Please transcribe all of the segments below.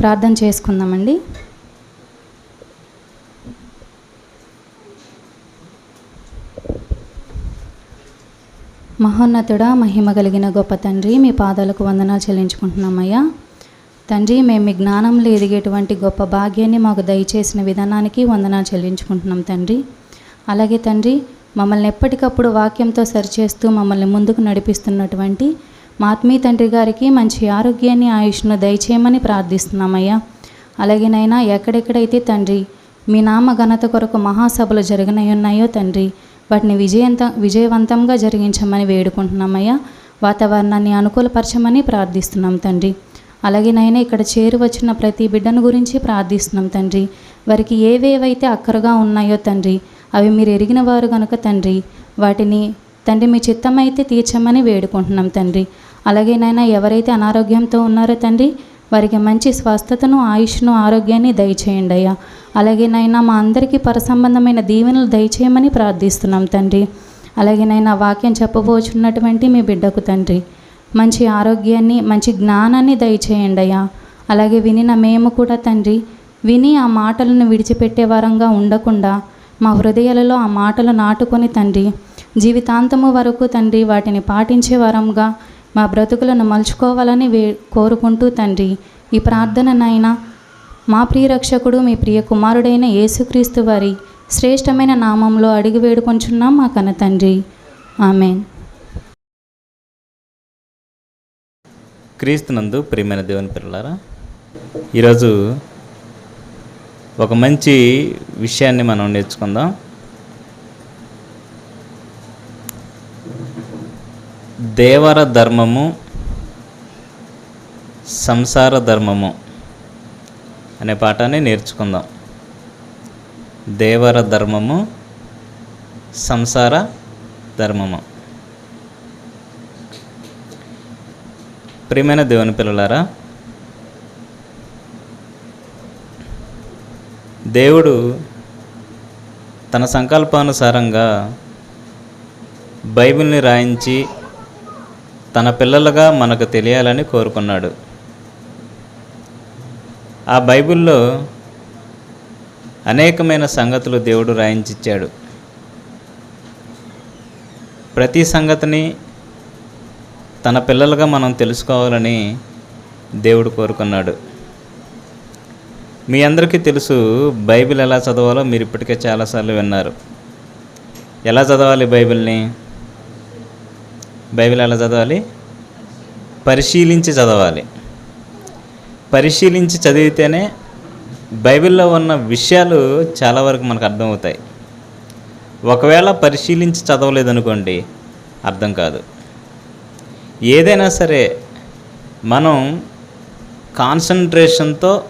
ప్రార్థన చేసుకుందామండి. మహోన్నతుడా మహిమ కలిగిన గొప్ప తండ్రి మీ పాదాలకు వందనాలు చెల్లించుకుంటున్నామయ్యా. తండ్రి మేము మీ జ్ఞానంలో ఎదిగేటువంటి గొప్ప భాగ్యాన్ని మాకు దయచేసిన విధానానికి వందనాలు చెల్లించుకుంటున్నాం తండ్రి. అలాగే తండ్రి మమ్మల్ని ఎప్పటికప్పుడు వాక్యంతో సరిచేస్తూ మమ్మల్ని ముందుకు నడిపిస్తున్నటువంటి మాత్మీ తండ్రి గారికి మంచి ఆరోగ్యాన్ని ఆయుష్ను దయచేయమని ప్రార్థిస్తున్నామయ్యా. అలాగేనైనా ఎక్కడెక్కడైతే తండ్రి మీ నామ ఘనత కొరకు మహాసభలు జరగనయ్యున్నాయో ఉన్నాయో తండ్రి వాటిని విజయంత విజయవంతంగా జరిగించమని వేడుకుంటున్నామయ్యా. వాతావరణాన్ని అనుకూలపరచమని ప్రార్థిస్తున్నాం తండ్రి. అలాగే నైనా ఇక్కడ చేరువచ్చిన ప్రతి బిడ్డను గురించి ప్రార్థిస్తున్నాం తండ్రి. వారికి ఏవేవైతే అక్కరగా ఉన్నాయో తండ్రి అవి మీరు ఎరిగిన వారు కనుక తండ్రి వాటిని తండ్రి మీ చిత్తమైతే తీర్చమని వేడుకుంటున్నాం తండ్రి. అలాగే నాయన ఎవరైతే అనారోగ్యంతో ఉన్నారో తండ్రి వారికి మంచి స్వస్థతను ఆయుష్ను ఆరోగ్యాన్ని దయచేయండి అయ్యా. అలాగే నైనా మా అందరికీ పరసంబంధమైన దీవెనలు దయచేయమని ప్రార్థిస్తున్నాం తండ్రి. అలాగే నైనా వాక్యం చెప్పబోచున్నటువంటి మీ బిడ్డకు తండ్రి. మంచి ఆరోగ్యాన్ని మంచి జ్ఞానాన్ని దయచేయండి అయ్యా. అలాగే వినిన మేము కూడా తండ్రి విని ఆ మాటలను విడిచిపెట్టే వారంగా ఉండకుండా మా హృదయాలలో ఆ మాటలు నాటుకొని తండ్రి జీవితాంతము వరకు తండ్రి వాటిని పాటించే వారంగా మా బ్రతుకులను మలుచుకోవాలని వే కోరుకుంటూ తండ్రి ఈ ప్రార్థననైనా మా ప్రియ రక్షకుడు మీ ప్రియ కుమారుడైన యేసుక్రీస్తు వారి శ్రేష్టమైన నామంలో అడిగి వేడుకొంచున్నాం మా కన్న తండ్రి. ఆమెన్. క్రీస్తునందు ప్రియమైన దేవుని పిల్లలారా ఈరోజు ఒక మంచి విషయాన్ని మనం నేర్చుకుందాం. దేవర ధర్మము సంసార ధర్మము అనే పాఠాన్ని నేర్చుకుందాం. దేవర ధర్మము సంసార ధర్మము. ప్రియమైన దేవుని పిల్లలారా దేవుడు తన సంకల్పానుసారంగా బైబిల్ని రాయించి తన పిల్లలుగా మనకు తెలియాలని కోరుకున్నాడు. ఆ బైబిల్లో అనేకమైన సంగతులు దేవుడు రాయించిచ్చాడు. ప్రతి సంగతిని తన పిల్లలుగా మనం తెలుసుకోవాలని దేవుడు కోరుకున్నాడు. మీ అందరికీ తెలుసు బైబిల్ ఎలా చదవాలో మీరు ఇప్పటికే చాలాసార్లు విన్నారు. ఎలా చదవాలి బైబిల్ని? బైబిల్ ఎలా చదవాలి? పరిశీలించి చదవాలి. పరిశీలించి చదివితేనే బైబిల్లో ఉన్న విషయాలు చాలా వరకు మనకు అర్థమవుతాయి. ఒకవేళ పరిశీలించి చదవలేదనుకోండి అర్థం కాదు. ఏదైనా సరే మనం కాన్సన్ట్రేషన్తో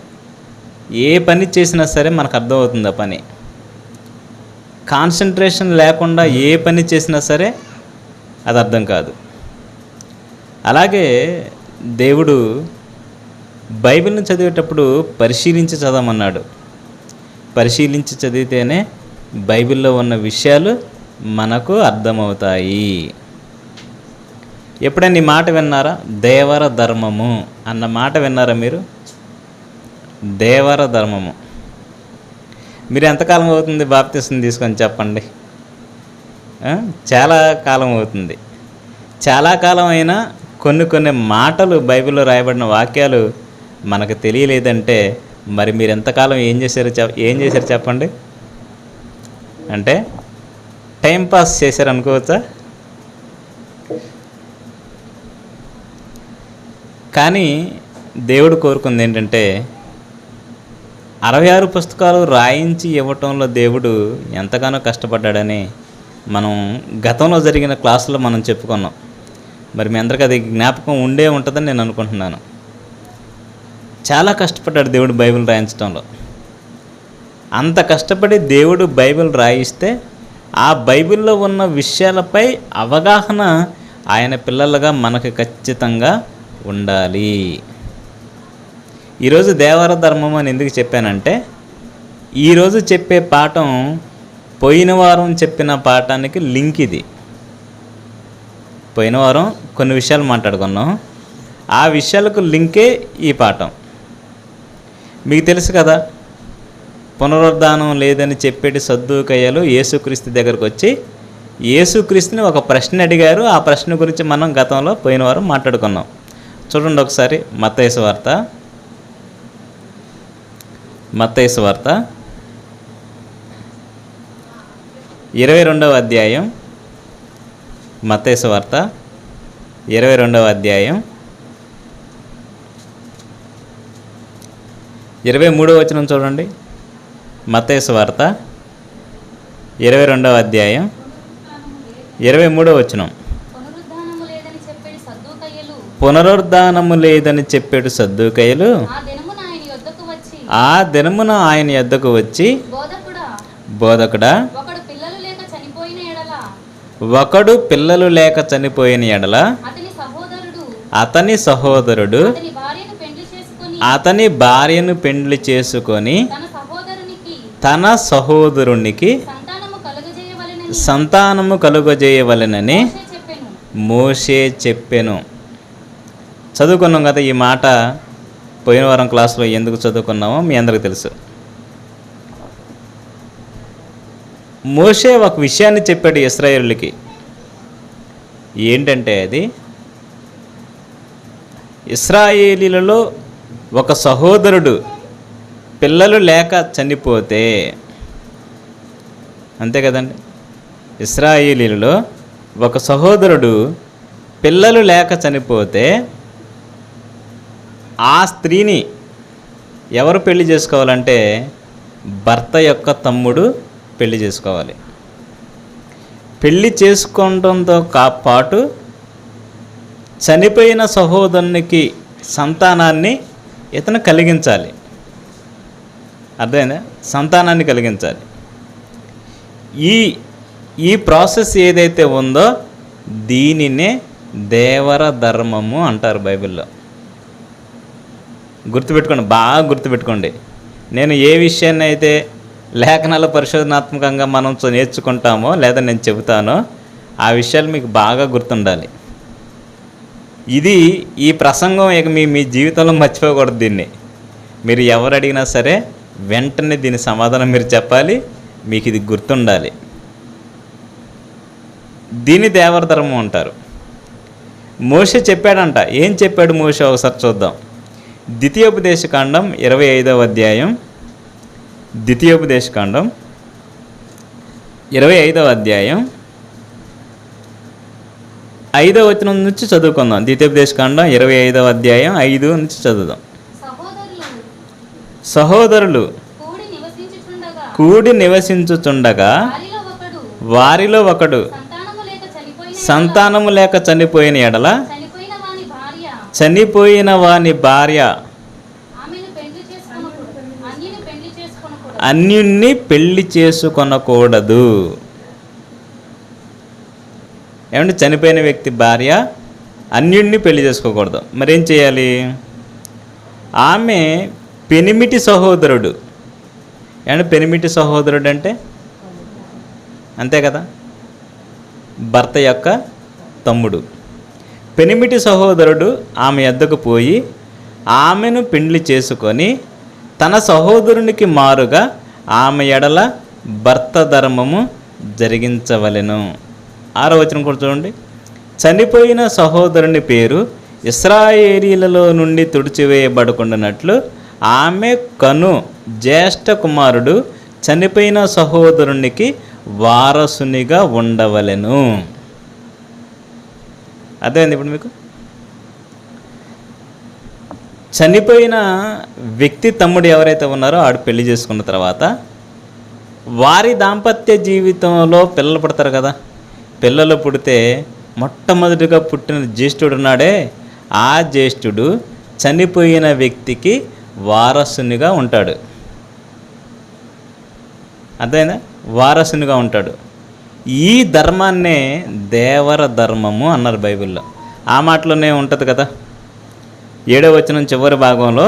ఏ పని చేసినా సరే మనకు అర్థమవుతుంది ఆ పని. కాన్సన్ట్రేషన్ లేకుండా ఏ పని చేసినా సరే అది అర్థం కాదు. అలాగే దేవుడు బైబిల్ని చదివేటప్పుడు పరిశీలించి చదవమన్నాడు. పరిశీలించి చదివితేనే బైబిల్లో ఉన్న విషయాలు మనకు అర్థమవుతాయి. ఎప్పుడైనా ఈ మాట విన్నారా? దేవర ధర్మము అన్న మాట విన్నారా మీరు? దేవర ధర్మము. మీరు ఎంతకాలం అవుతుంది బాప్తీసం తీసుకొని చెప్పండి. చాలా కాలం అవుతుంది. చాలా కాలం అయినా కొన్ని కొన్ని మాటలు బైబిల్లో రాయబడిన వాక్యాలు మనకు తెలియలేదంటే మరి మీరు ఎంతకాలం ఏం చేశారు చెప్ ఏం చేశారు చెప్పండి. అంటే టైం పాస్ చేశారు అనుకోవచ్చా? కానీ దేవుడు కోరుకుంది ఏంటంటే అరవై ఆరు పుస్తకాలు రాయించి ఇవ్వటంలో దేవుడు ఎంతగానో కష్టపడ్డాడని మనం గతంలో జరిగిన క్లాసులో మనం చెప్పుకున్నాం. మరి మీ అందరికీ అది జ్ఞాపకం ఉండే ఉంటుందని నేను అనుకుంటున్నాను. చాలా కష్టపడ్డాడు దేవుడు బైబిల్ రాయించడంలో అంత కష్టపడి దేవుడు బైబిల్ రాయిస్తే ఆ బైబిల్లో ఉన్న విషయాలపై అవగాహన ఆయన పిల్లలుగా మనకు ఖచ్చితంగా ఉండాలి. ఈరోజు దేవర ధర్మం అని ఎందుకు చెప్పానంటే ఈరోజు చెప్పే పాఠం పోయిన వారం చెప్పిన పాఠానికి లింక్ ఇది. పోయిన వారం కొన్ని విషయాలు మాట్లాడుకున్నాం. ఆ విషయాలకు లింకే ఈ పాఠం. మీకు తెలుసు కదా పునరుద్ధానం లేదని చెప్పేటి సద్దుకయ్యలు యేసుక్రీస్తు దగ్గరకు వచ్చి యేసుక్రీస్తుని ఒక ప్రశ్న అడిగారు. ఆ ప్రశ్న గురించి మనం గతంలో పోయిన వారం మాట్లాడుకున్నాం. చూడండి ఒకసారి మత్తయసు వార్త. మత్తయసు వార్త. ఇరవై రెండవ అధ్యాయం మత్తైసు వార్త. ఇరవై రెండవ అధ్యాయం ఇరవై మూడవ వచనం చూడండి. మత్తైసు వార్త ఇరవై రెండవ అధ్యాయం ఇరవై మూడవ వచనం. పునరుద్ధానము లేదని చెప్పాడు సద్దుకయ్యలు ఆ దినమున ఆయన యొద్దకు వచ్చి ఆ దినమున ఆయన యొద్దకు వచ్చి బోధకుడా బోధకుడా ఒకడు పిల్లలు లేక చనిపోయిన ఎడల ఒకడు పిల్లలు లేక చనిపోయిన ఎడల అతని సహోదరుడు అతని భార్యను పెండ్లి చేసుకుని తన సహోదరునికి తన సహోదరునికి సంతానము కలుగజేయవలెనని మోషే చెప్పెను. చదువుకున్నాం కదా ఈ మాట పోయిన వారం క్లాస్లో ఎందుకు చదువుకున్నామో మీ అందరికీ తెలుసు. మోషే ఒక విషయాన్ని చెప్పాడు ఇస్రాయేళ్ళకి ఏంటంటే అది? ఇస్రాయేలీలలో ఒక సహోదరుడు పిల్లలు లేక చనిపోతే అంతే కదండి? ఇస్రాయేలీలలో ఒక సహోదరుడు పిల్లలు లేక చనిపోతే ఆ స్త్రీని ఎవరు పెళ్ళి చేసుకోవాలంటే భర్త యొక్క తమ్ముడు పెళ్ళి చేసుకోవాలి. పెళ్ళి చేసుకోవడంతో కా- పాటు చనిపోయిన సహోదరునికి సంతానాన్ని ఇతను కలిగించాలి. అర్థమైందా? సంతానాన్ని కలిగించాలి. ఈ ఈ ప్రాసెస్ ఏదైతే ఉందో దీనినే దేవర ధర్మము అంటారు బైబిల్లో. గుర్తుపెట్టుకోండి బాగా గుర్తుపెట్టుకోండి. నేను ఏ విషయాన్ని అయితే లేఖనాల పరిశోధనాత్మకంగా మనం నేర్చుకుంటామో లేదా నేను చెబుతానో ఆ విషయాలు మీకు బాగా గుర్తుండాలి. ఇది ఈ ప్రసంగం ఇక మీ మీ జీవితంలో మర్చిపోకూడదు దీన్ని. మీరు ఎవరు అడిగినా సరే వెంటనే దీని సమాధానం మీరు చెప్పాలి మీకు ఇది గుర్తుండాలి. దీని దేవరధర్మం అంటారు. మోషే చెప్పాడంట ఏం చెప్పాడు మోషే? ఒకసారి చూద్దాం. ద్వితీయోపదేశకాండం ఇరవై ఐదవ అధ్యాయం ద్వితీయోపదేశకాండం ఇరవై ఐదవ అధ్యాయం ఐదవ వచనం నుంచి చదువుకుందాం. ద్వితీయోపదేశకాండం ఇరవై ఐదవ అధ్యాయం ఐదు నుంచి చదువుదాం. సహోదరులు కూడి నివసించుచుండగా వారిలో ఒకడు వారిలో ఒకడు సంతానము లేక చనిపోయిన సంతానము లేక చనిపోయిన ఎడల చనిపోయిన వాని భార్య చనిపోయిన వాని భార్య ఆమెను పెళ్ళి చేసుకొనకూడదు అన్యుని పెళ్ళి చేసుకొనకూడదు అన్యుణ్ణి పెళ్ళి చేసుకొనకూడదు. ఏమంటే చనిపోయిన వ్యక్తి భార్య అన్యుణ్ణి పెళ్ళి చేసుకోకూడదు. మరేం చేయాలి? ఆమె పెనిమిటి సహోదరుడు. ఏమంటే పెనిమిటి సహోదరుడు అంటే? అంతే కదా? భర్త యొక్క తమ్ముడు. పెనిమిటి సహోదరుడు ఆమె ఎద్దకు పోయి ఆమెను పెండ్లి చేసుకొని తన సహోదరునికి మారుగా ఆమె ఎడల భర్త ధర్మము జరిగించవలెను. ఆరో వచనం కూడా చూడండి. చనిపోయిన సహోదరుని పేరు ఇస్రాయేలీలలో నుండి తుడిచివేయబడుకుంటున్నట్లు ఆమె కను జ్యేష్ఠ కుమారుడు చనిపోయిన సహోదరునికి వారసునిగా ఉండవలెను. అర్థమైంది ఇప్పుడు మీకు? చనిపోయిన వ్యక్తి తమ్ముడు ఎవరైతే ఉన్నారో ఆడు పెళ్ళి చేసుకున్న తర్వాత వారి దాంపత్య జీవితంలో పిల్లలు పుడతారు కదా. పిల్లలు పుడితే మొట్టమొదటిగా పుట్టిన జ్యేష్ఠుడు ఉన్నాడే. ఆ జ్యేష్ఠుడు చనిపోయిన వ్యక్తికి వారసునిగా ఉంటాడు. అర్థమైందా? వారసునిగా ఉంటాడు. ఈ ధర్మాన్నే దేవర ధర్మము అన్నారు బైబిల్లో. ఆ మాటలోనే ఉంటుంది కదా. ఏడవ వచనం చివరి భాగంలో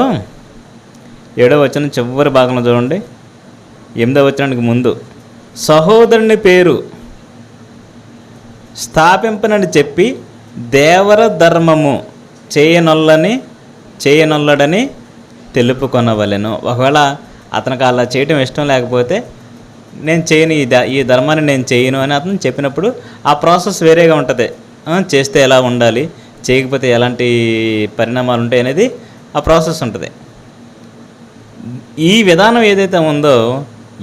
ఏడవ వచనం చివరి భాగంలో చూడండి. ఎనిమిదవ వచనానికి ముందు సహోదరుని పేరు స్థాపింపనని చెప్పి దేవర ధర్మము చేయనొల్లని చేయనొల్లడని తెలుపుకొనవలెను. ఒకవేళ అతనికి అలా చేయటం ఇష్టం లేకపోతే నేను చేయను ఈ ద ఈ ధర్మాన్ని నేను చేయను అని అతను చెప్పినప్పుడు ఆ ప్రాసెస్ వేరేగా ఉంటుంది. చేస్తే ఎలా ఉండాలి? చేయకపోతే ఎలాంటి పరిణామాలు ఉంటాయి అనేది ఆ ప్రాసెస్ ఉంటుంది. ఈ విధానం ఏదైతే ఉందో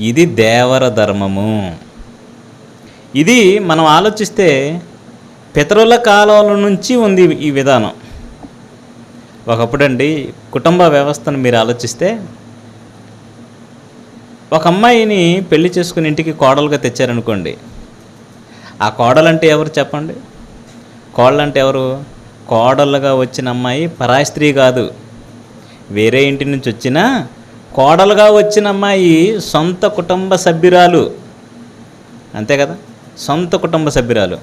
ఇది దేవర ధర్మము. ఇది మనం ఆలోచిస్తే పితరుల కాలాల నుంచి ఉంది ఈ విధానం. ఒకప్పుడండి కుటుంబ వ్యవస్థను మీరు ఆలోచిస్తే ఒక అమ్మాయిని పెళ్ళి చేసుకుని ఇంటికి కోడలుగా తెచ్చారనుకోండి ఆ కోడలంటే ఎవరు చెప్పండి? కోడలంటే ఎవరు? కోడలుగా వచ్చిన అమ్మాయి పరాయి స్త్రీ కాదు. వేరే ఇంటి నుంచి వచ్చిన కోడలుగా వచ్చిన అమ్మాయి సొంత కుటుంబ సభ్యురాలు. అంతే కదా? సొంత కుటుంబ సభ్యురాలు.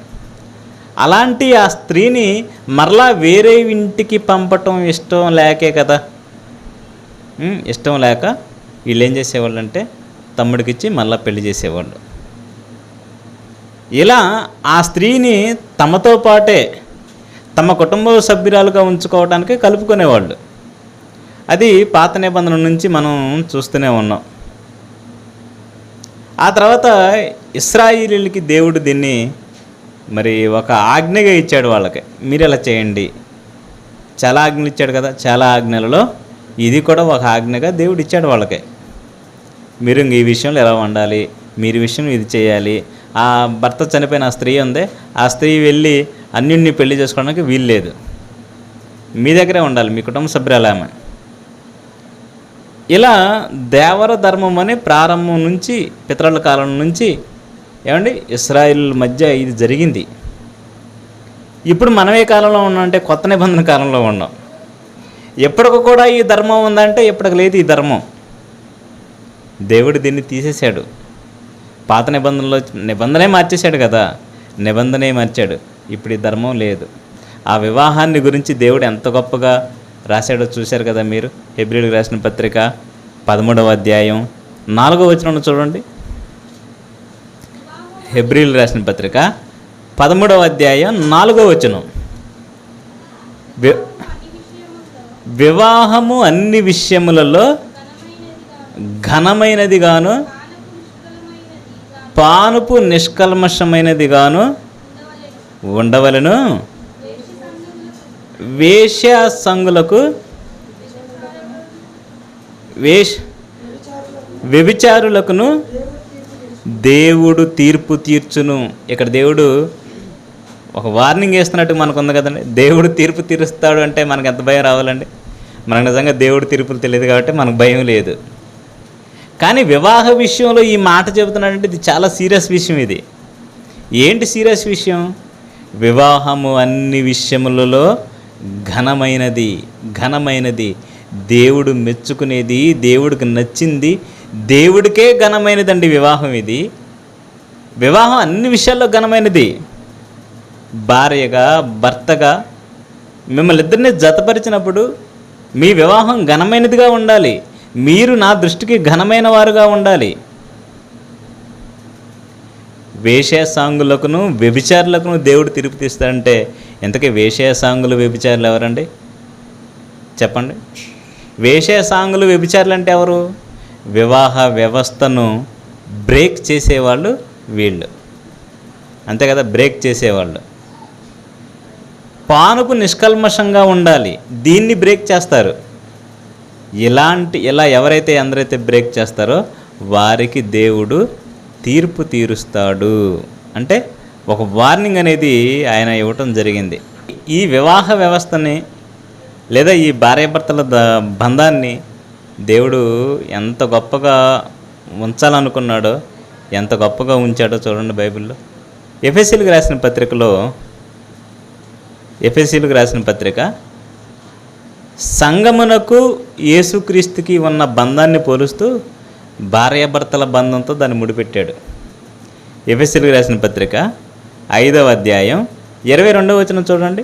అలాంటి ఆ స్త్రీని మరలా వేరే ఇంటికి పంపటం ఇష్టం లేకే కదా? ఇష్టం లేక వీళ్ళు ఏం చేసేవాళ్ళు అంటే తమ్ముడికిచ్చి మళ్ళీ పెళ్ళి చేసేవాళ్ళు. ఇలా ఆ స్త్రీని తమతో పాటే తమ కుటుంబ సభ్యురాలుగా ఉంచుకోవడానికి కలుపుకునేవాళ్ళు. అది పాత నిబంధన నుంచి మనం చూస్తూనే ఉన్నాం. ఆ తర్వాత ఇస్రాయిలీలకి దేవుడు దీన్ని మరి ఒక ఆజ్ఞగా ఇచ్చాడు వాళ్ళకి. మీరు ఇలా చేయండి. చాలా ఆజ్ఞలు ఇచ్చాడు కదా చాలా ఆజ్ఞలలో ఇది కూడా ఒక ఆజ్ఞగా దేవుడు ఇచ్చాడు వాళ్ళకి. మీరు ఈ విషయంలో ఎలా ఉండాలి? మీరు విషయం ఇది చేయాలి? ఆ భర్త చనిపోయిన ఆ స్త్రీ ఉంది ఆ స్త్రీ వెళ్ళి అన్నింటినీ పెళ్ళి చేసుకోవడానికి వీలు లేదు. మీ దగ్గరే ఉండాలి మీ కుటుంబ సభ్యురాలు ఆమె. ఇలా దేవర ధర్మం అని ప్రారంభం నుంచి పితరుల కాలం నుంచి ఏమండి ఇస్రాయిల్ మధ్య ఇది జరిగింది. ఇప్పుడు మనం ఏ కాలంలో ఉన్నాం అంటే కొత్త నిబంధన కాలంలో ఉన్నాం. ఎప్పటికి కూడా ఈ ధర్మం ఉందంటే ఎప్పటికి లేదు ఈ ధర్మం. దేవుడు దీన్ని తీసేశాడు. పాత నిబంధనలో నిబంధనే మార్చేశాడు కదా. నిబంధనే మార్చాడు. ఇప్పుడు ఈ ధర్మం లేదు. ఆ వివాహాన్ని గురించి దేవుడు ఎంత గొప్పగా రాశాడో చూశారు కదా మీరు? హెబ్రిల్కి రాసిన పత్రిక పదమూడవ అధ్యాయం నాలుగో వచనం చూడండి. హెబ్రిల్ రాసిన పత్రిక పదమూడవ అధ్యాయం నాలుగో వచనం. వివాహము అన్ని విషయములలో ఘనమైనదిగాను పానుపు నిష్కల్మషమైనదిగాను ఉండవలను. వేశ్య సంగులకు వేష్ వ్యభిచారులకును దేవుడు తీర్పు తీర్చును. ఇక్కడ దేవుడు ఒక వార్నింగ్ వేస్తున్నట్టు మనకు ఉంది కదండి. దేవుడు తీర్పు తీరుస్తాడు అంటే మనకు ఎంత భయం రావాలండి? మనకు నిజంగా దేవుడు తీర్పులు తెలియదు కాబట్టి మనకు భయం లేదు. కానీ వివాహ విషయంలో ఈ మాట చెబుతున్నాడంటే ఇది చాలా సీరియస్ విషయం ఇది. ఏంటి సీరియస్ విషయం? వివాహము అన్ని విషయములలో ఘనమైనది ఘనమైనది. దేవుడు మెచ్చుకునేది దేవుడికి నచ్చింది దేవుడికే ఘనమైనదండి వివాహం ఇది. వివాహం అన్ని విషయాల్లో ఘనమైనది. భార్యగా భర్తగా మిమ్మల్ని ఇద్దరిని జతపరిచినప్పుడు మీ వివాహం ఘనమైనదిగా ఉండాలి. మీరు నా దృష్టికి ఘనమైన వారుగా ఉండాలి. వేషయ సాంగులకును వ్యభిచారులకును దేవుడు తిరుపు తీస్తాడంటే ఇంతకీ వేషయ సాంగులు వ్యభిచారులు ఎవరండి? చెప్పండి. వేషయ సాంగులు వ్యభిచారులు అంటే ఎవరు? వివాహ వ్యవస్థను బ్రేక్ చేసేవాళ్ళు వీళ్ళు. అంతే కదా బ్రేక్ చేసేవాళ్ళు. పానుపు నిష్కల్మషంగా ఉండాలి. దీన్ని బ్రేక్ చేస్తారు. ఇలాంటి ఇలా ఎవరైతే ఎందరైతే బ్రేక్ చేస్తారో వారికి దేవుడు తీర్పు తీరుస్తాడు. అంటే ఒక వార్నింగ్ అనేది ఆయన ఇవ్వటం జరిగింది. ఈ వివాహ వ్యవస్థని లేదా ఈ భార్యాభర్తల ద బంధాన్ని దేవుడు ఎంత గొప్పగా ఉంచాలనుకున్నాడో ఎంత గొప్పగా ఉంచాడో చూడండి బైబిల్లో. ఎఫ్ఎస్సీలకు రాసిన పత్రికలో ఎఫ్ఎస్సీలకు రాసిన పత్రిక సంగమునకు యేసుక్రీస్తుకి ఉన్న బంధాన్ని పోలుస్తూ భార్యాభర్తల బంధంతో దాన్ని ముడిపెట్టాడు. ఎఫ్ఎస్సీలకు రాసిన పత్రిక ఐదవ అధ్యాయం ఇరవై రెండవ వచనం చూడండి.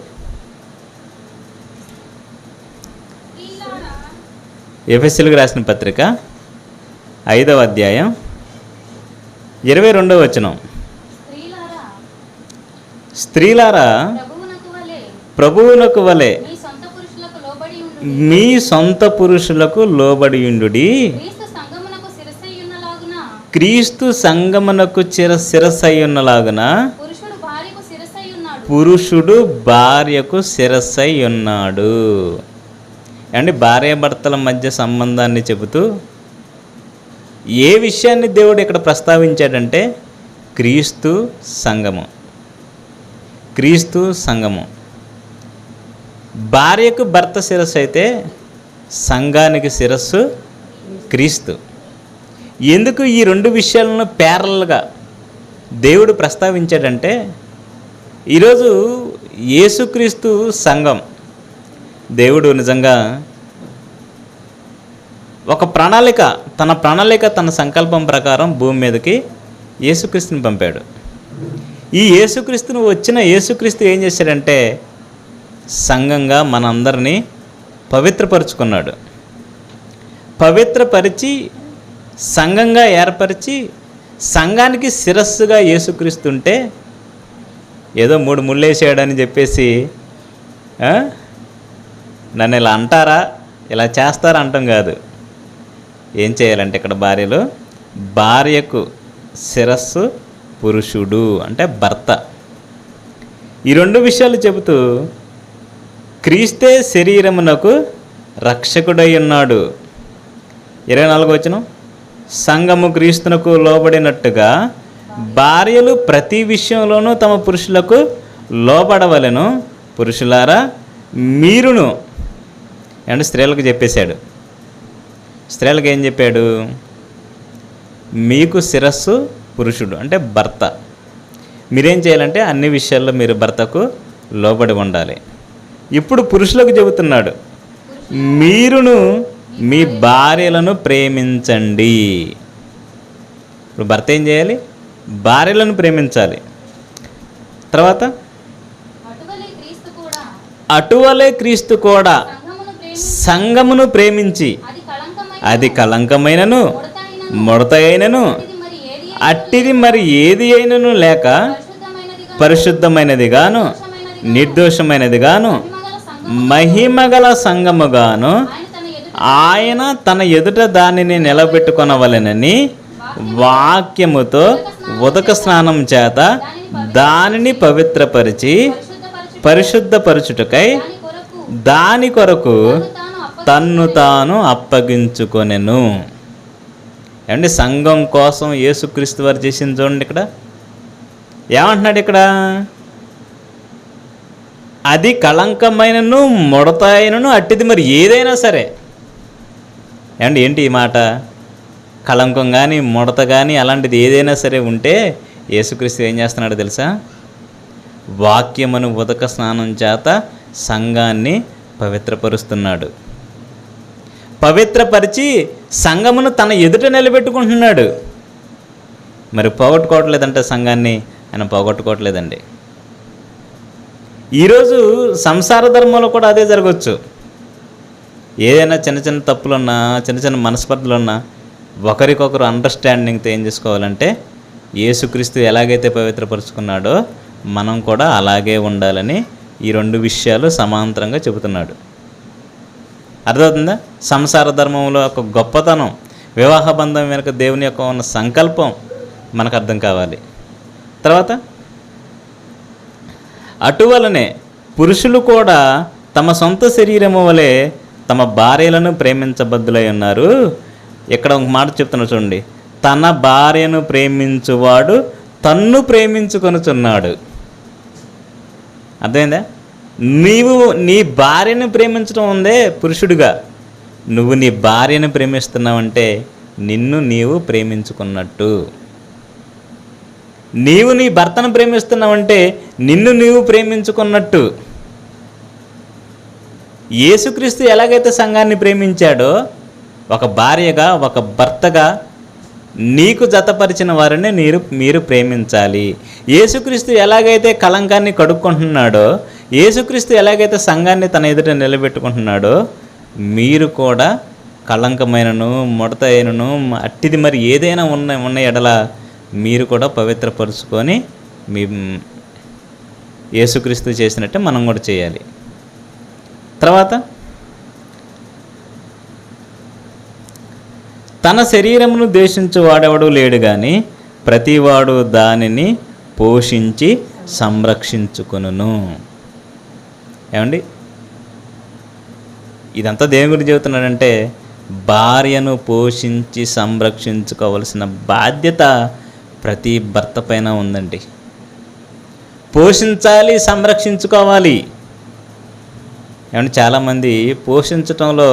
ఎఫ్ఎస్సీలకు రాసిన పత్రిక ఐదవ అధ్యాయం ఇరవై రెండవ వచనం. స్త్రీలారా ప్రభువునకు వలె మీ సొంత పురుషులకు లోబడియుండుడి క్రీస్తు సంగమునకు చిర శిరసయ్యున్నలాగున? పురుషుడు భార్యకు శిరసయ్యున్నాడు. పురుషుడు భార్యకు శిరస్సై ఉన్నాడు అండి భార్యాభర్తల మధ్య సంబంధాన్ని చెబుతూ ఏ విషయాన్ని దేవుడు ఇక్కడ ప్రస్తావించాడంటే క్రీస్తు సంగము. క్రీస్తు సంగము. భార్యకు భర్త శిరస్సు అయితే సంఘానికి శిరస్సు క్రీస్తు. ఎందుకు ఈ రెండు విషయాలను ప్యారల్గా దేవుడు ప్రస్తావించాడంటే ఈరోజు యేసుక్రీస్తు సంఘం దేవుడు నిజంగా ఒక ప్రణాళిక తన ప్రణాళిక తన సంకల్పం ప్రకారం భూమి మీదకి యేసుక్రీస్తుని పంపాడు. ఈ యేసుక్రీస్తును వచ్చిన యేసుక్రీస్తు ఏం చేశాడంటే సంఘంగా మనందరినీ పవిత్రపరుచుకున్నాడు. పవిత్రపరిచి సంఘంగా ఏర్పరిచి సంఘానికి శిరస్సుగా యేసుక్రీస్తుంటే ఏదో మూడు ముళ్ళేసాడని చెప్పేసి నన్ను ఇలా అంటారా? ఇలా చేస్తారా అంటాం కాదు. ఏం చేయాలంటే ఇక్కడ భార్యలు భార్యకు శిరస్సు పురుషుడు అంటే భర్త. ఈ రెండు విషయాలు చెబుతూ క్రీస్తే శరీరమునకు రక్షకుడై ఉన్నాడు ఇరవై నాలుగు వచ్చిన సంఘము క్రీస్తునకు లోబడినట్టుగా భార్యలు ప్రతి విషయంలోనూ తమ పురుషులకు లోబడవలను. పురుషులారా మీరును అంటే స్త్రీలకు చెప్పేశాడు. స్త్రీలకు ఏం చెప్పాడు? మీకు శిరస్సు పురుషుడు అంటే భర్త. మీరేం చేయాలంటే అన్ని విషయాల్లో మీరు భర్తకు లోబడి ఉండాలి. ఇప్పుడు పురుషులకు చెబుతున్నాడు. మీరును మీ భార్యలను ప్రేమించండి. ఇప్పుడు భర్త ఏం చేయాలి? భార్యలను ప్రేమించాలి. తర్వాత? అటువలే క్రీస్తు కూడా. సంఘమును సంఘమును ప్రేమించి. అది కలంకమైనను ముడత అయినను అట్టిది మరి ఏది అయినను లేక పరిశుద్ధమైనది గాను నిర్దోషమైనది గాను మహిమగల సంగముగాను ఆయన తన ఎదుట దానిని నిలబెట్టుకొనవలెనని వాక్యముతో ఉదక స్నానం చేత దానిని పవిత్రపరిచి పరిశుద్ధపరచుటకై దాని కొరకు తన్ను తాను అప్పగించుకొనెను. ఏమండి సంఘం కోసం యేసుక్రీస్తు వారు చేసింది చూడండి ఇక్కడ. ఏమంటున్నాడు ఇక్కడ? అది కళంకమైనను ముడతాయినను అట్టిది మరి ఏదైనా సరే. ఏమండి ఏంటి ఈ మాట? కళంకం కానీ ముడత కానీ అలాంటిది ఏదైనా సరే ఉంటే యేసుక్రీస్తు ఏం చేస్తున్నాడు తెలుసా? వాక్యమును ఉదక స్నానం చేత సంఘాన్ని పవిత్రపరుస్తున్నాడు. పవిత్రపరిచి సంఘమును తన ఎదుట నిలబెట్టుకుంటున్నాడు. మరి పోగొట్టుకోవట్లేదంటే సంఘాన్ని? ఆయన పోగొట్టుకోవట్లేదండి. ఈరోజు సంసార ధర్మంలో కూడా అదే జరగవచ్చు ఏదైనా చిన్న చిన్న తప్పులున్నా చిన్న చిన్న మనస్పర్ధలున్నా ఒకరికొకరు అండర్స్టాండింగ్తో ఏం చేసుకోవాలంటే యేసుక్రీస్తు ఎలాగైతే పవిత్రపరుచుకున్నాడో మనం కూడా అలాగే ఉండాలని ఈ రెండు విషయాలు సమాంతరంగా చెబుతున్నాడు. అర్థమవుతుందా? సంసార ధర్మంలో ఒక గొప్పతనం వివాహ బంధం వెనుక దేవుని యొక్క ఉన్న సంకల్పం మనకు అర్థం కావాలి. తర్వాత అటువలనే పురుషులు కూడా తమ సొంత శరీరము వలె తమ భార్యలను ప్రేమించబద్దులై ఉన్నారు. ఇక్కడ ఒక మాట చెప్తున్నా చూడండి. తన భార్యను ప్రేమించువాడు తన్ను ప్రేమించుకొనుచున్నాడు. అర్థమైందా? నీవు నీ భార్యను ప్రేమించడం ఉందే పురుషుడిగా. నువ్వు నీ భార్యను ప్రేమిస్తున్నావంటే నిన్ను నీవు ప్రేమించుకున్నట్టు. నీవు నీ భర్తను ప్రేమిస్తున్నావంటే నిన్ను నీవు ప్రేమించుకున్నట్టు. యేసుక్రీస్తు ఎలాగైతే సంఘాన్ని ప్రేమించాడో ఒక భార్యగా ఒక భర్తగా నీకు జతపరిచిన వారిని మీరు మీరు ప్రేమించాలి. యేసుక్రీస్తు ఎలాగైతే కలంకాన్ని కడుక్కుంటున్నాడో యేసుక్రీస్తు ఎలాగైతే సంఘాన్ని తన ఎదుట నిలబెట్టుకుంటున్నాడో మీరు కూడా కళంకమైనను ముడత అయినను అట్టిది మరి ఏదైనా ఉన్న ఉన్న ఎడల మీరు కూడా పవిత్రపరుచుకొని మీ యేసుక్రీస్తు చేసినట్టే మనం కూడా చేయాలి. తర్వాత తన శరీరమును దేశించు వాడెవడు లేడు కానీ ప్రతివాడు దానిని పోషించి సంరక్షించుకును ఏమండి? ఇదంతా దేని గురించి చెబుతున్నాడంటే భార్యను పోషించి సంరక్షించుకోవలసిన బాధ్యత ప్రతి భర్త పైన ఉందండి. పోషించాలి సంరక్షించుకోవాలి. ఏమంటే చాలామంది పోషించటంలో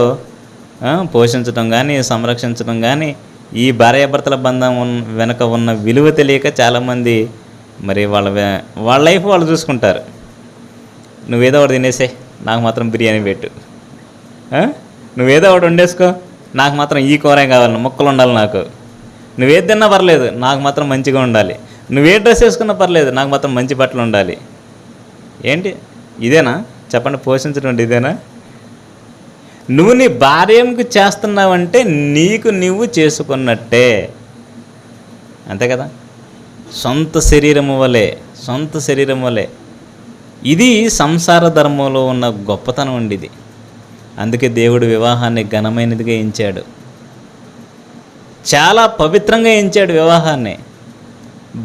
పోషించటం కానీ సంరక్షించడం కానీ ఈ భార్యాభర్తల బంధం ఉన్న వెనక ఉన్న విలువ తెలియక చాలామంది మరి వాళ్ళ వాళ్ళ లైఫ్ వాళ్ళు చూసుకుంటారు. నువ్వేదో ఒకటి తినేసే నాకు మాత్రం బిర్యానీ పెట్టు. నువ్వేదో ఒకటి వండేసుకో నాకు మాత్రం ఈ కూరే కావాలి ముక్కలు ఉండాలి నాకు. నువ్వేది తిన్నా పర్లేదు నాకు మాత్రం మంచిగా ఉండాలి. నువ్వే డ్రెస్ వేసుకున్నా పర్లేదు నాకు మాత్రం మంచి బట్టలు ఉండాలి. ఏంటి? ఇదేనా? చెప్పండి పోషించడం ఇదేనా? నువ్వు నీ భార్యకు చేస్తున్నావంటే నీకు నువ్వు చేసుకున్నట్టే. అంతే కదా? సొంత శరీరము వలె సొంత శరీరం వలె. ఇది సంసార ధర్మంలో ఉన్న గొప్పతనం అండి ఇది. అందుకే దేవుడు వివాహాన్ని ఘనమైనదిగా ఎంచాడు. చాలా పవిత్రంగా ఎంచాడు వివాహాన్ని.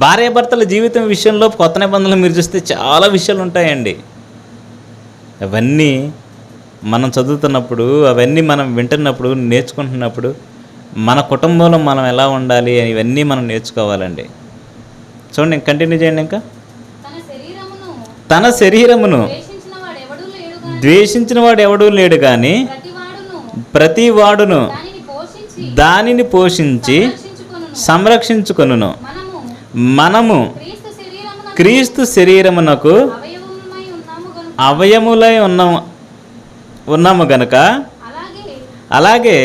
భార్యాభర్తల జీవితం విషయంలో కొత్త నిబంధనలు మీరు చూస్తే చాలా విషయాలు ఉంటాయండి. అవన్నీ మనం చదువుతున్నప్పుడు అవన్నీ మనం వింటున్నప్పుడు నేర్చుకుంటున్నప్పుడు మన కుటుంబంలో మనం ఎలా ఉండాలి అని ఇవన్నీ మనం నేర్చుకోవాలండి. చూడండి కంటిన్యూ చేయండి ఇంకా. తన శరీరమును ద్వేషించిన వాడు ఎవడూ లేడు కానీ ప్రతి వాడును దానిని పోషించి సంరక్షించుకొనును. మనము క్రీస్తు శరీరమున క్రీస్తు శరీరమునకు అవయములై ఉన్నాము ఉన్నాము గనుక అలాగే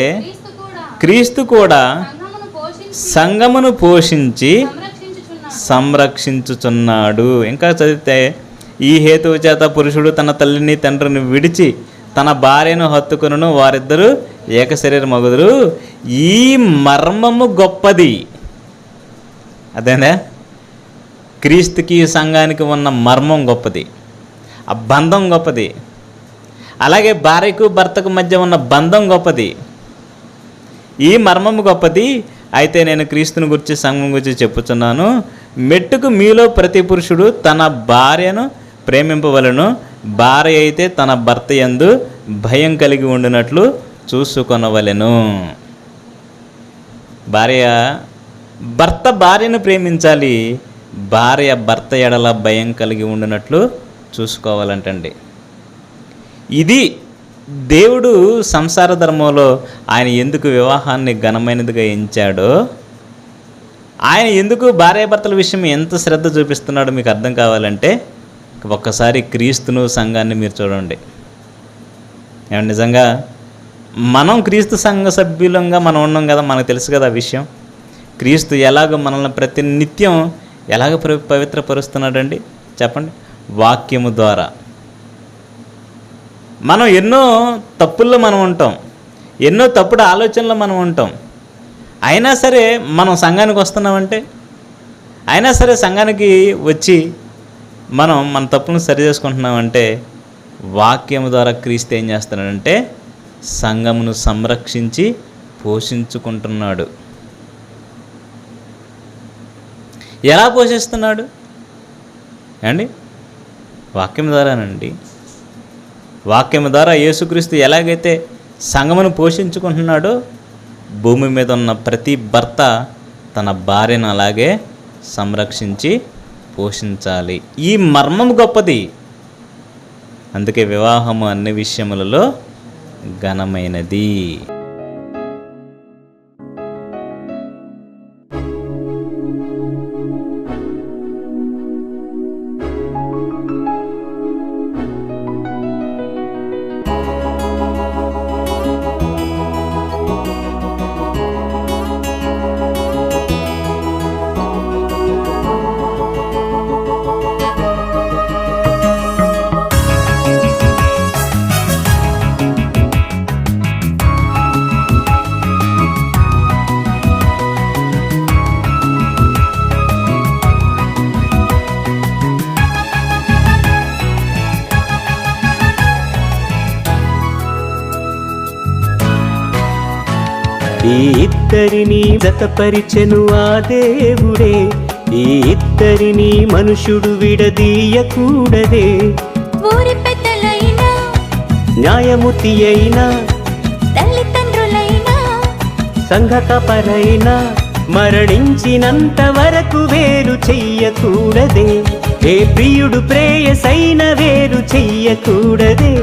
క్రీస్తు కూడా సంఘమును పోషించి సంగమును పోషించి సంరక్షించుచున్నాడు. సంరక్షించుచున్నాడు. ఇంకా చదివితే ఈ హేతువు చేత పురుషుడు తన తల్లిని తండ్రిని విడిచి తన భార్యను హత్తుకును వారిద్దరూ ఏక శరీర మగుదురు ఈ మర్మము గొప్పది. అదేనా క్రీస్తుకి సంఘానికి ఉన్న మర్మం గొప్పది. ఆ బంధం గొప్పది. అలాగే భార్యకు భర్తకు మధ్య ఉన్న బంధం గొప్పది. ఈ మర్మం గొప్పది. అయితే నేను క్రీస్తుని గురించి సంఘం గురించి చెప్పుచున్నాను. మెట్టుకు మీలో ప్రతి పురుషుడు తన భార్యను ప్రేమింపవలను. భార్య అయితే తన భర్త యందు భయం కలిగి ఉండినట్లు చూసుకొనవలెను. భార్య భర్త భార్యను ప్రేమించాలి భార్య భర్త ఎడల భయం కలిగి ఉండినట్లు చూసుకోవాలంటండి. ఇది దేవుడు సంసార ధర్మంలో ఆయన ఎందుకు వివాహాన్ని ఘనమైనదిగా ఎంచాడో ఆయన ఎందుకు భార్యాభర్తల విషయం ఎంత శ్రద్ధ చూపిస్తున్నాడో మీకు అర్థం కావాలంటే ఒక్కసారి క్రీస్తును సంఘాన్ని మీరు చూడండి. నిజంగా మనం క్రీస్తు సంఘ సభ్యులంగా మనం ఉన్నాం కదా మనకు తెలుసు కదా విషయం. క్రీస్తు ఎలాగ మనల్ని ప్రతి నిత్యం ఎలాగ పవి- పవిత్రపరుస్తున్నాడండి? చెప్పండి. వాక్యము ద్వారా. మనం ఎన్నో తప్పుల్లో మనం ఉంటాం. ఎన్నో తప్పుడు ఆలోచనలో మనం ఉంటాం. అయినా సరే మనం సంఘానికి వస్తున్నామంటే? అయినా సరే సంఘానికి వచ్చి మనం మన తప్పును సరి చేసుకుంటున్నామంటే? వాక్యం ద్వారా క్రీస్తు ఏం చేస్తున్నాడంటే సంఘమును సంరక్షించి పోషించుకుంటున్నాడు. ఎలా పోషిస్తున్నాడు? అండి వాక్యం ద్వారానండి. వాక్యం ద్వారా యేసుక్రీస్తు ఎలాగైతే సంగమును పోషించుకుంటున్నాడో భూమి మీద ఉన్న ప్రతి భర్త తన భార్యను అలాగే సంరక్షించి పోషించాలి. ఈ మర్మం గొప్పది. అందుకే వివాహము అన్ని విషయములలో ఘనమైనది. జతపరిచెను ఆ దేవుడే. ఈ ఇద్దరిని మనుషుడు విడదీయకూడదే. ఊరి పెద్దలైనా న్యాయమూర్తి అయినా తల్లిదండ్రులైనా సంఘకపరైనా మరణించినంత వరకు వేరు చెయ్యకూడదే. ఏ ప్రియుడు ప్రేయసైన వేరు చెయ్యకూడదే.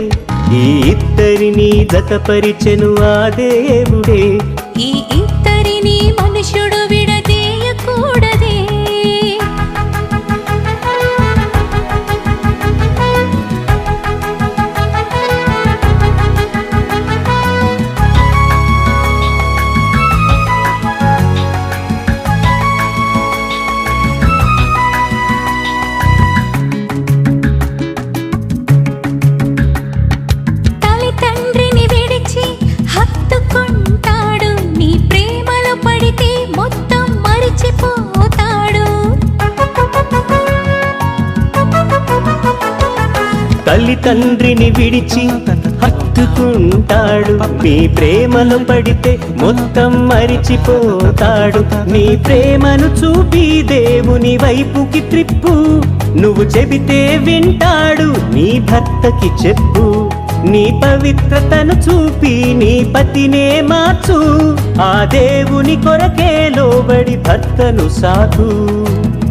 ఈ ఇద్దరిని జతపరిచెను ఆ దేవుడే. తండ్రిని విడిచి హత్తుకుంటాడు. నీ ప్రేమలో పడితే మొత్తం మరిచిపోతాడు. నీ ప్రేమను చూపి దేవుని వైపుకి త్రిప్పు. నువ్వు చెబితే వింటాడు నీ భర్తకి చెప్పు. నీ పవిత్రతను చూపి నీ పతినే మార్చు. ఆ దేవుని కొరకే లోబడి భర్తను సాధు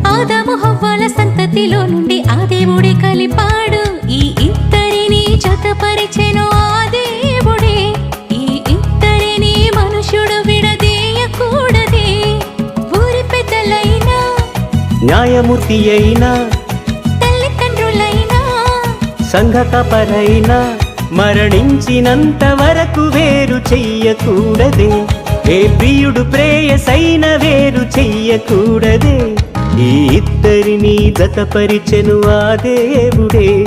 ఆదాము హవ్వాల సంతతిలో నుండి ఆ దేవుడే కలిపాడు. ఆ దేవుడే. ఈ ఇద్దరిని మనుషుడు విడదీయకూడదే. ఊరి పెద్దలైనా న్యాయమూర్తి అయినా తల్లిదండ్రులైనా సంఘకపరైనా మరణించినంత వరకు వేరు చెయ్యకూడదే. ఏ ప్రియుడు ప్రేయసైన వేరు చెయ్యకూడదే. ఈ ఇద్దరిని జతపరిచెను ఆ దేవుడే.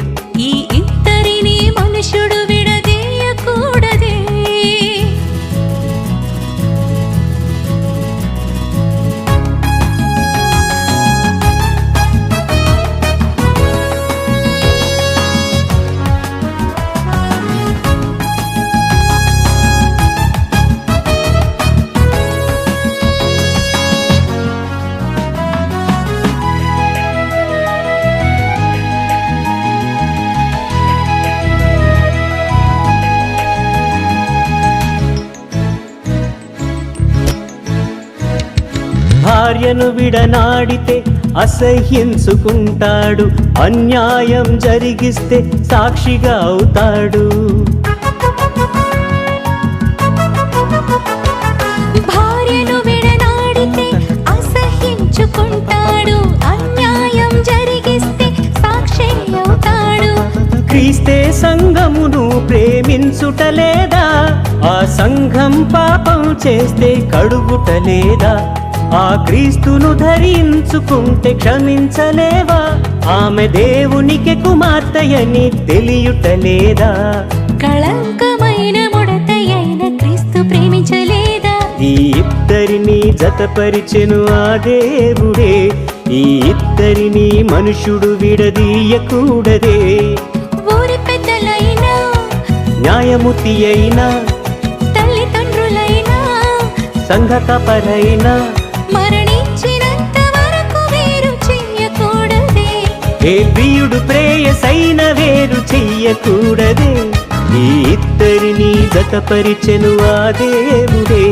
భార్యను విడనాడితే అసహ్యించుకుంటాడు. అన్యాయం జరిగిస్తే సాక్షిగా అవుతాడు. భార్యను విడనాడితే అసహించుకుంటాడు అన్యాయం జరిగిస్తే సాక్షి అవుతాడు. క్రీస్తే సంఘమును ప్రేమించుట లేదా? ఆ సంఘం పాపం చేస్తే కడుగుట లేదా? ఆ క్రీస్తును ధరించుకుంటే క్షమించలేవా? ఆమె దేవునికి కుమార్తెయని తెలియుట లేదా కళంకమైన ముడతయైన క్రీస్తు ప్రేమించలేదా? ఈ ఇద్దరిని జతపరిచెను ఆ దేవుడే. ఈ ఇద్దరిని మనుషుడు విడదీయకూడదే. ఊరి పెద్దలైనా న్యాయమూర్తి అయినా తల్లిదండ్రులైనా సంఘకపరైనా ఏ ప్రియుడు ప్రేయసైన వేరు చెయ్యకూడదే. ఈ ఇద్దరిని జతపరిచెను ఆ దేవుడే.